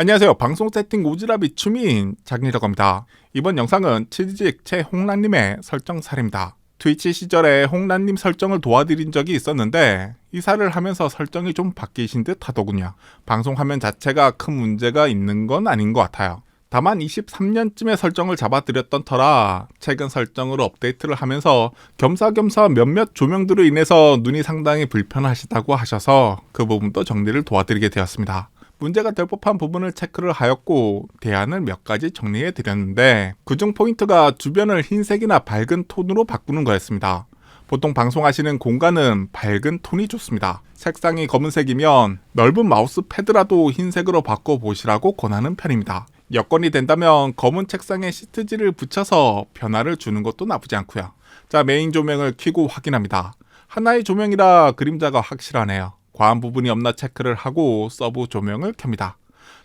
안녕하세요. 방송 세팅 오지랖이 추미인 장이라고 합니다. 이번 영상은 치즈직 최홍란님의 설정 사례입니다. 트위치 시절에 홍란님 설정을 도와드린 적이 있었는데 이사를 하면서 설정이 좀 바뀌신 듯 하더군요. 방송 화면 자체가 큰 문제가 있는 건 아닌 것 같아요. 다만 23년쯤에 설정을 잡아드렸던 터라 최근 설정으로 업데이트를 하면서 겸사겸사 몇몇 조명들로 인해서 눈이 상당히 불편하시다고 하셔서 그 부분도 정리를 도와드리게 되었습니다. 문제가 될 법한 부분을 체크를 하였고 대안을 몇 가지 정리해 드렸는데 그중 포인트가 주변을 흰색이나 밝은 톤으로 바꾸는 거였습니다. 보통 방송하시는 공간은 밝은 톤이 좋습니다. 색상이 검은색이면 넓은 마우스 패드라도 흰색으로 바꿔 보시라고 권하는 편입니다. 여건이 된다면 검은 책상에 시트지를 붙여서 변화를 주는 것도 나쁘지 않고요. 자, 메인 조명을 켜고 확인합니다. 하나의 조명이라 그림자가 확실하네요. 과한 부분이 없나 체크를 하고 서브 조명을 켭니다.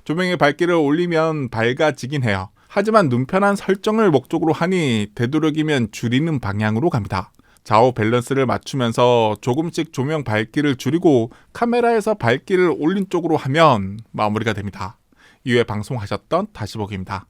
조명의 밝기를 올리면 밝아지긴 해요. 하지만 눈편한 설정을 목적으로 하니 되도록이면 줄이는 방향으로 갑니다. 좌우 밸런스를 맞추면서 조금씩 조명 밝기를 줄이고 카메라에서 밝기를 올린 쪽으로 하면 마무리가 됩니다. 이후에 방송하셨던 다시 보기입니다.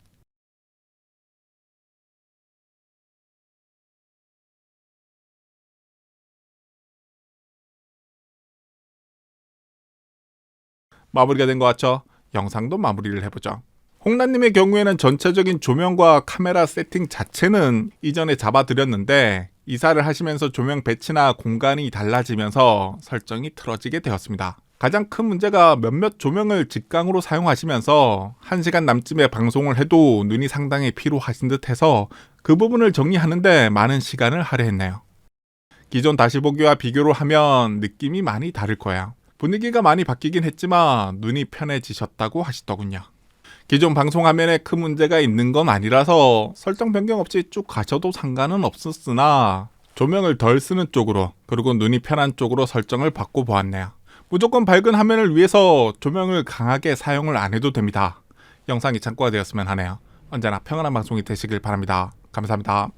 마무리가 된 것 같죠? 영상도 마무리를 해보죠. 홍란님의 경우에는 전체적인 조명과 카메라 세팅 자체는 이전에 잡아드렸는데 이사를 하시면서 조명 배치나 공간이 달라지면서 설정이 틀어지게 되었습니다. 가장 큰 문제가 몇몇 조명을 직강으로 사용하시면서 1시간 남쯤에 방송을 해도 눈이 상당히 피로하신 듯 해서 그 부분을 정리하는데 많은 시간을 할애했네요. 기존 다시 보기와 비교를 하면 느낌이 많이 다를 거예요. 분위기가 많이 바뀌긴 했지만 눈이 편해지셨다고 하시더군요. 기존 방송 화면에 큰 문제가 있는 건 아니라서 설정 변경 없이 쭉 가셔도 상관은 없었으나 조명을 덜 쓰는 쪽으로 그리고 눈이 편한 쪽으로 설정을 바꿔 보았네요. 무조건 밝은 화면을 위해서 조명을 강하게 사용을 안 해도 됩니다. 영상이 참고가 되었으면 하네요. 언제나 평안한 방송이 되시길 바랍니다. 감사합니다.